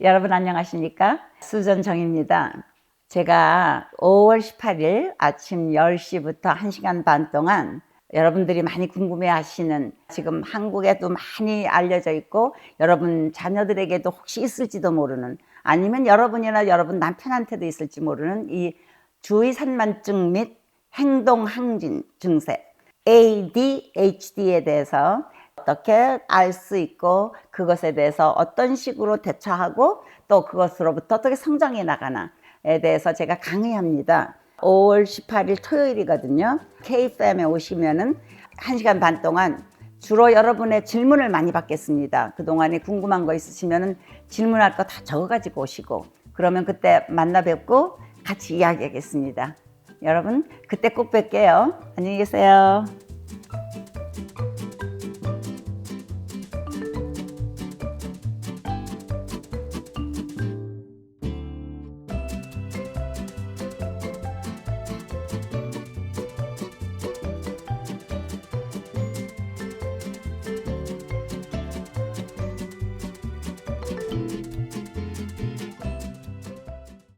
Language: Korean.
여러분 안녕하십니까? 수전정입니다. 제가 5월 18일 아침 10시부터 1시간 반 동안 여러분들이 많이 궁금해 하시는 지금 한국에도 많이 알려져 있고 여러분 자녀들에게도 혹시 있을지도 모르는 아니면 여러분이나 여러분 남편한테도 있을지 모르는 이 주의 산만증 및 행동 항진 증세 ADHD에 대해서 어떻게 알 수 있고 그것에 대해서 어떤 식으로 대처하고 또 그것으로부터 어떻게 성장해 나가나에 대해서 제가 강의합니다. 5월 18일 토요일이거든요. KFM에 오시면은 1시간 반 동안 주로 여러분의 질문을 많이 받겠습니다. 그동안에 궁금한 거 있으시면은 질문할 거 다 적어 가지고 오시고 그러면 그때 만나 뵙고 같이 이야기하겠습니다. 여러분 그때 꼭 뵐게요. 안녕히 계세요.